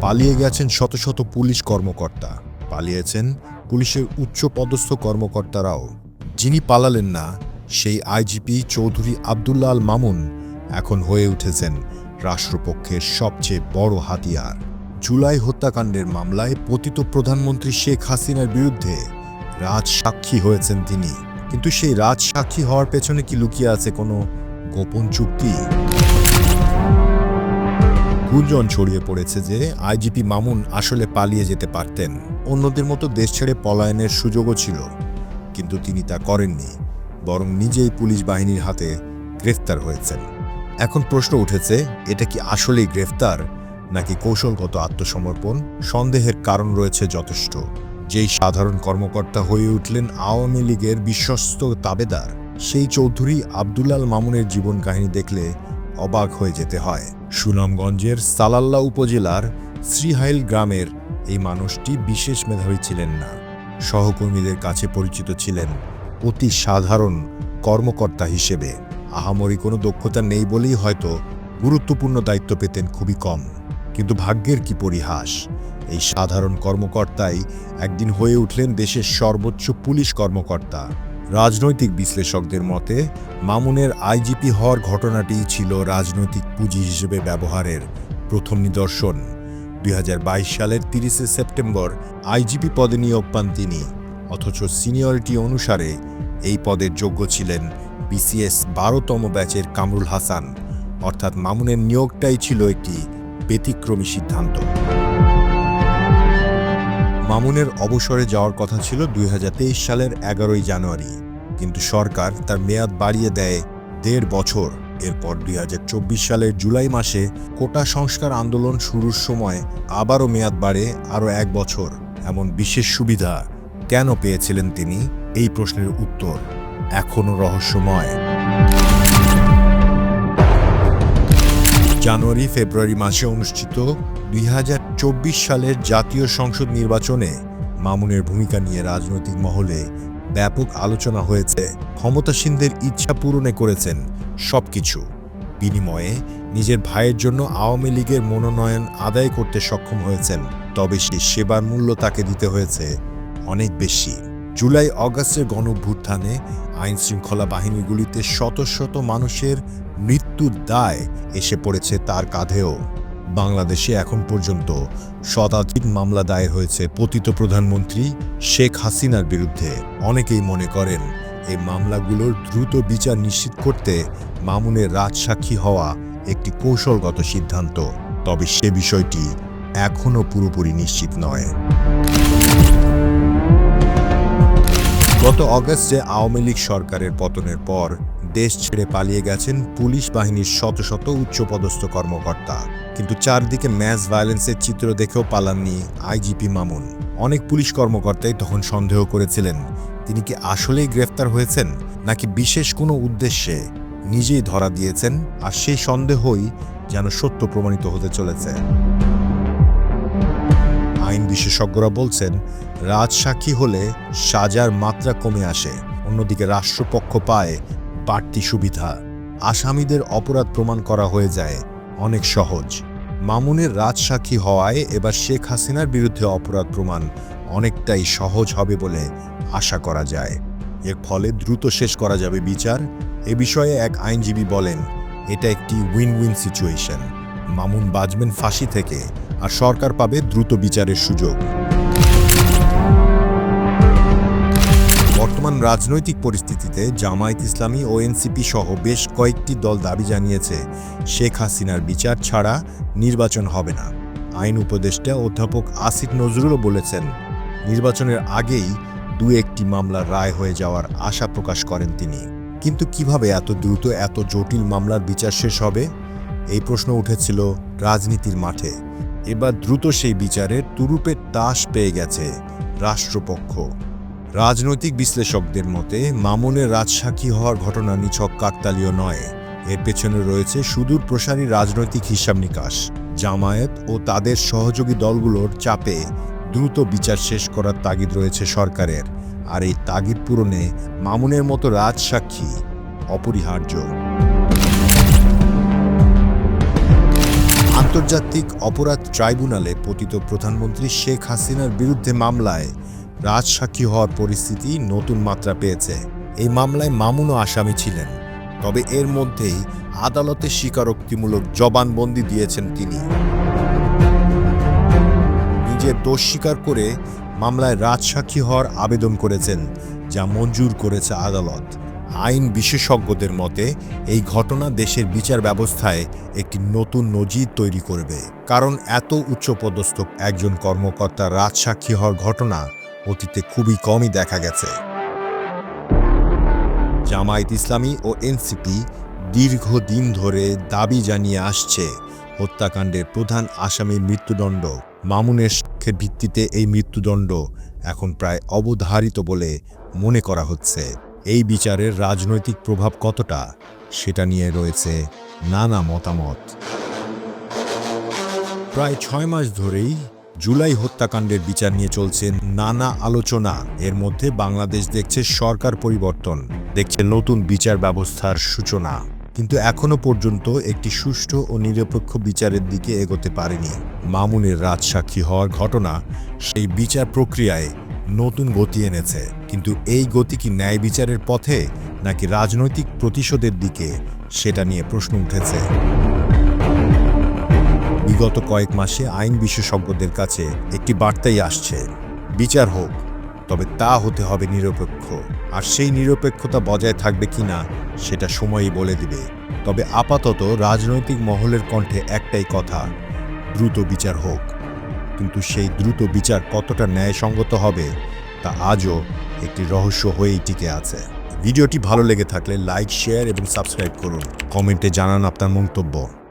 পালিয়ে গেছেন শত শত পুলিশ কর্মকর্তা। পালিয়েছেন পুলিশের উচ্চ পদস্থ কর্মকর্তারাও। যিনি পালালেন না, সেই আইজিপি চৌধুরী আবদুল্লাহ আল মামুন এখন হয়ে উঠেছেন রাষ্ট্রপক্ষের সবচেয়ে বড় হাতিয়ার। জুলাই হত্যাকাণ্ডের মামলায় পতিত প্রধানমন্ত্রী শেখ হাসিনার বিরুদ্ধে রাজ সাক্ষী হয়েছেন তিনি। কিন্তু সেই রাজ সাক্ষী হওয়ার পেছনে কি লুকিয়ে আছে কোনো গোপন চুক্তি? গুঞ্জন ছড়িয়ে পড়েছে যে আইজিপি মামুন আসলে পালিয়ে যেতে পারতেন। অন্যদের মতো দেশ ছেড়ে পলায়নের সুযোগও ছিল, কিন্তু তিনি তা করেননি, বরং নিজেই পুলিশ বাহিনীর হাতে গ্রেফতার হয়েছেন। এখন প্রশ্ন উঠেছে, এটা কি আসলেই গ্রেফতার, নাকি কৌশলগত আত্মসমর্পণ? সন্দেহের কারণ রয়েছে যথেষ্ট। যেই সাধারণ কর্মকর্তা হয়ে উঠলেন আওয়ামী লীগের বিশ্বস্ত তাবেদার, সেই চৌধুরী আবদুল্লাল মামুনের জীবন কাহিনী দেখলে অবাক হয়ে যেতে হয়। সুনামগঞ্জের সালাল্লা উপজেলার শ্রীহাইল গ্রামের এই মানুষটি বিশেষ মেধাবী ছিলেন না। সহকর্মীদের কাছে পরিচিত ছিলেন অতি সাধারণ কর্মকর্তা হিসেবে। আহামরি কোনো দক্ষতা নেই বলেই হয়তো গুরুত্বপূর্ণ দায়িত্ব পেতেন খুবই কম। কিন্তু ভাগ্যের কি পরিহাস? এই সাধারণ কর্মকর্তাই একদিন হয়ে উঠলেন দেশের সর্বোচ্চ পুলিশ কর্মকর্তা। রাজনৈতিক বিশ্লেষকদের মতে, মামুনের আইজিপি হওয়ার ঘটনাটি ছিল রাজনৈতিক পুঁজি হিসেবে ব্যবহারের প্রথম নিদর্শন। দুই হাজার বাইশ সালের তিরিশে সেপ্টেম্বর আইজিপি পদে নিয়োগ পান তিনি, অথচ সিনিয়রিটি অনুসারে এই পদের যোগ্য ছিলেন বিসিএস বারোতম ব্যাচের কামরুল হাসান, অর্থাৎ মামুনের নিয়োগটাই ছিল একটি ব্যতিক্রমী সিদ্ধান্ত। মামুনের অবসরে যাওয়ার কথা ছিল দুই হাজার তেইশ সালের এগারোই জানুয়ারি। কিন্তু সরকার তার মেয়াদ বাড়িয়ে দেয় দেড় বছর। এরপর দুই হাজার চব্বিশ সালের জুলাই মাসে কোটা সংস্কার আন্দোলন শুরুর সময় আবারও মেয়াদ বাড়ে আরও এক বছর। এমন বিশেষ সুবিধা কেন পেয়েছিলেন তিনি? এই প্রশ্নের উত্তর এখনও রহস্যময়। জানুয়ারি ফেব্রুয়ারি মাসে অনুষ্ঠিত দুই হাজার চব্বিশ সালের জাতীয় সংসদ নির্বাচনে মামুনের ভূমিকা নিয়ে রাজনৈতিক মহলে ব্যাপক আলোচনা হয়েছে। ক্ষমতাসীনদের ইচ্ছা পূরণে করেছেন সবকিছু। বিনিময়ে নিজের ভাইয়ের জন্য আওয়ামী লীগের মনোনয়ন আদায় করতে সক্ষম হয়েছেন। তবে সেই সেবার মূল্য তাকে দিতে হয়েছে অনেক বেশি। জুলাই অগাস্টের গণভ্যুত্থানে আইন শৃঙ্খলা বাহিনীগুলিতে শত শত মানুষের মৃত্যুর দায় এসে পড়েছে তার কাঁধেও। বাংলাদেশে এখন পর্যন্ত শতাধিক মামলা দায়ের হয়েছে পতিত প্রধানমন্ত্রী শেখ হাসিনার বিরুদ্ধে। অনেকেই মনে করেন, এই মামলাগুলোর দ্রুত বিচার নিশ্চিত করতে মামুনের রাজসাক্ষী হওয়া একটি কৌশলগত সিদ্ধান্ত। তবে সে বিষয়টি এখনও পুরোপুরি নিশ্চিত নয়। গত অগস্টে আওয়ামী লীগ সরকারের পতনের পর দেশ ছেড়ে পালিয়ে গেছেন পুলিশ বাহিনীর শত শত উচ্চপদস্থ কর্মকর্তা। কিন্তু চারদিকে ম্যাচ ভায়োলেন্সের চিত্র দেখেও পালাননি আইজিপি মামুন। অনেক পুলিশ কর্মকর্তাই তখন সন্দেহ করেছিলেন, তিনি কি আসলেই গ্রেফতার হয়েছেন, নাকি বিশেষ কোনো উদ্দেশ্যে নিজেই ধরা দিয়েছেন, আর সেই সন্দেহই যেন সত্য প্রমাণিত হতে চলেছে। আইন বিশেষজ্ঞরা বলছেন, রাজসাক্ষী হলে সাজার মাত্রা কমে আসে। অন্যদিকে রাষ্ট্রপক্ষ পায় বাড়তি সুবিধা। আসামিদের অপরাধ প্রমাণ করা হয়ে যায়। অনেক সহজ। মামুনের রাজসাক্ষী হওয়ায় এবার শেখ হাসিনার বিরুদ্ধে অপরাধ প্রমাণ অনেকটাই সহজ হবে বলে আশা করা যায়। এর ফলে দ্রুত শেষ করা যাবে বিচার। এ বিষয়ে এক আইনজীবী বলেন, এটা একটি উইন উইন সিচুয়েশন। মামুন বাজবেন ফাঁসি থেকে। আর সরকার পাবে দ্রুত বিচারের সুযোগ। বর্তমান রাজনৈতিক পরিস্থিতিতে জামায়াত ইসলামী ও এনসিপি সহ বেশ কয়েকটি দল দাবি জানিয়েছে, শেখ হাসিনার বিচার ছাড়া নির্বাচন হবে না। আইন উপদেষ্টা অধ্যাপক আসিফ নজরুলও বলেছেন, নির্বাচনের আগেই দু একটি মামলার রায় হয়ে যাওয়ার আশা প্রকাশ করেন তিনি। কিন্তু কীভাবে এত দ্রুত এত জটিল মামলার বিচার শেষ হবে? এই প্রশ্ন উঠেছিল রাজনীতির মাঠে। এবার দ্রুত সেই বিচারের তুরুপের তাস পেয়ে গেছে রাষ্ট্রপক্ষ। রাজনৈতিক বিশ্লেষকদের মতে, মামুনের রাজসাক্ষী হওয়ার ঘটনা নিছক কাকতালীয় নয়। এর পেছনে রয়েছে সুদূর প্রসারী রাজনৈতিক হিসাব নিকাশ। জামায়াত ও তাদের সহযোগী দলগুলোর চাপে দ্রুত বিচার শেষ করার তাগিদ রয়েছে সরকারের। আর এই তাগিদ পূরণে মামুনের মতো রাজসাক্ষী অপরিহার্য। আন্তর্জাতিক অপরাধ ট্রাইব্যুনালে পতিত প্রধানমন্ত্রী শেখ হাসিনার বিরুদ্ধে মামলায় রাজসাক্ষী হওয়ার পরিস্থিতি নতুন মাত্রা পেয়েছে। এই মামলায় মামুনও আসামি ছিলেন। তবে এর মধ্যেই আদালতে স্বীকারোক্তিমূলক জবানবন্দি দিয়েছেন তিনি। নিজের দোষ স্বীকার করে মামলায় রাজসাক্ষী হওয়ার আবেদন করেছেন, যা মঞ্জুর করেছে আদালত। আইন বিশেষজ্ঞদের মতে, এই ঘটনা দেশের বিচার ব্যবস্থায় একটি নতুন নজির তৈরি করবে। কারণ এত উচ্চপদস্থ একজন কর্মকর্তা রাজসাক্ষী হওয়ার ঘটনা অতীতে খুবই কমই দেখা গেছে। জামায়াত ইসলামী ও এনসিপি দীর্ঘদিন ধরে দাবি জানিয়ে আসছে, হত্যাকাণ্ডের প্রধান আসামির মৃত্যুদণ্ড। মামুনের ভিত্তিতে এই মৃত্যুদণ্ড এখন প্রায় অবধারিত বলে মনে করা হচ্ছে। এই বিচারের রাজনৈতিক প্রভাব কতটা, সেটা নিয়ে রয়েছে নানা মতামত। প্রায় ছয় মাস ধরেই জুলাই হত্যাকাণ্ডের বিচার নিয়ে চলছে নানা আলোচনা। এর মধ্যে বাংলাদেশ দেখছে সরকার পরিবর্তন, দেখছে নতুন বিচার ব্যবস্থার সূচনা। কিন্তু এখনও পর্যন্ত একটি সুষ্ঠু ও নিরপেক্ষ বিচারের দিকে এগোতে পারেনি। মামুনের রাজসাক্ষী হওয়ার ঘটনা সেই বিচার প্রক্রিয়ায় নতুন গতি এনেছে। কিন্তু এই গতি কি ন্যায় বিচারের পথে নাকি রাজনৈতিক প্রতিশোধের দিকে? সেটা নিয়ে প্রশ্ন উঠেছে। বিগত কয়েক মাসে আইন বিশেষজ্ঞদের কাছে একটি বার্তাই আসছে, বিচার হোক, তবে তা হতে হবে নিরপেক্ষ। আর সেই নিরপেক্ষতা বজায় থাকবে কিনা সেটা সময়ই বলে দিবে। তবে আপাতত রাজনৈতিক মহলের কণ্ঠে একটাই কথা, দ্রুত বিচার হোক। কিন্তু সেই দ্রুত বিচার কতটা ন্যায়সঙ্গত হবে, তা আজও একটি রহস্য হয়েই টিকে আছে। ভিডিওটি ভালো লেগে থাকলে লাইক, শেয়ার এবং সাবস্ক্রাইব করুন। কমেন্টে জানান আপনার মন্তব্য।